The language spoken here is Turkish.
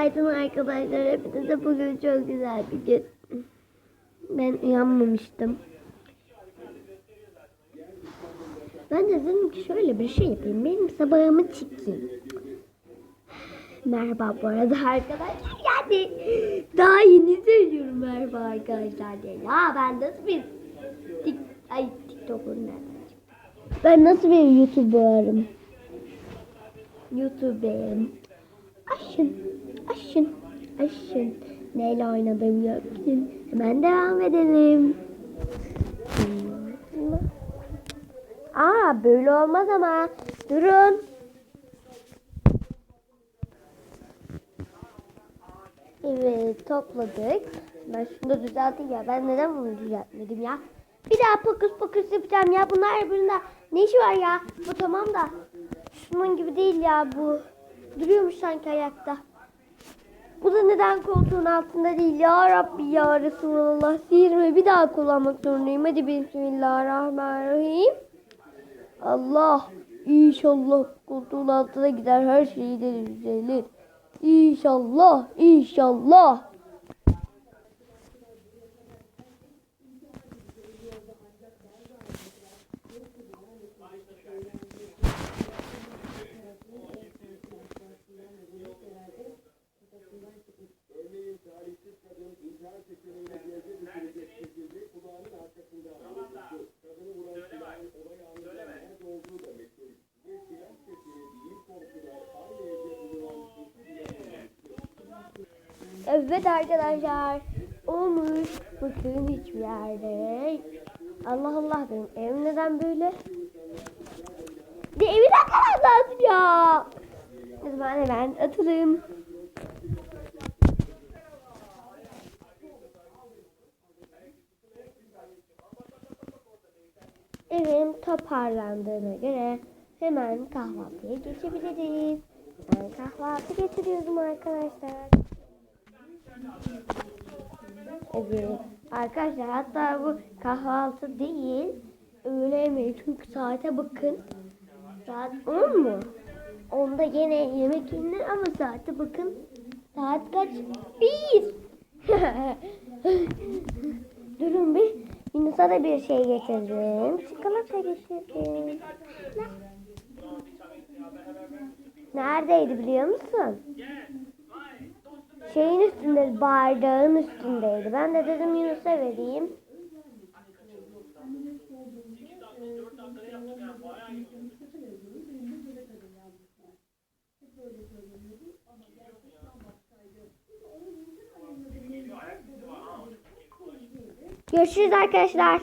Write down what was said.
Günaydın arkadaşlar. Hepinize bugün çok güzel bir gün. Ben uyanmamıştım. Ben de dedim ki şöyle bir şey yapayım. Benim sabahımı çekeyim. Merhaba bu arada arkadaşlar. Yani daha yeni söylüyorum merhaba arkadaşlar diye. Ya ben nasıl bir Tik, ay TikTok'un nereden? Ben nasıl bir YouTuber'ım? YouTuber'ım. Aşın. Neyle oynadığım yok. Hemen devam edelim. Aa böyle olmaz ama. Durun. Evet topladık. Ben şunu da düzelteyim ya. Ben neden bunu düzeltmedim ya? Bir daha pokus pokus yapacağım ya. Bunlar birbirinde ne işi var ya? Bu tamam da. Şunun gibi değil ya bu. Duruyormuş sanki ayakta. Bu da neden koltuğun altında değil ya Rabbi ya Resulallah. Sihirimi bir daha kullanmak zorundayım. Hadi Bismillahirrahmanirrahim. Allah inşallah koltuğun altına gider her şeyi de düzelir. İnşallah, inşallah. Evet arkadaşlar. Olmuş. Bakın hiçbir yerde. Allah Allah benim ev neden böyle? Bir evi de lazım ya. O zaman hemen atalım. Evim toparlandığına göre hemen kahvaltıya geçebiliriz. Ben kahvaltı getiriyorum arkadaşlar. Evet. Arkadaşlar hatta bu kahvaltı değil. Öğle yemeği. Çünkü saate bakın. Saat 10 mu? Onda yine yemek yenir ama saate bakın. Saat kaç? Bir. Durun bir. Yunus'a da bir şey getirdim. Çikolata getirdim. Neredeydi biliyor musun? Şeyin üstünde, bardağın üstündeydi. Ben de dedim Yunus'a vereyim. Görüşürüz arkadaşlar.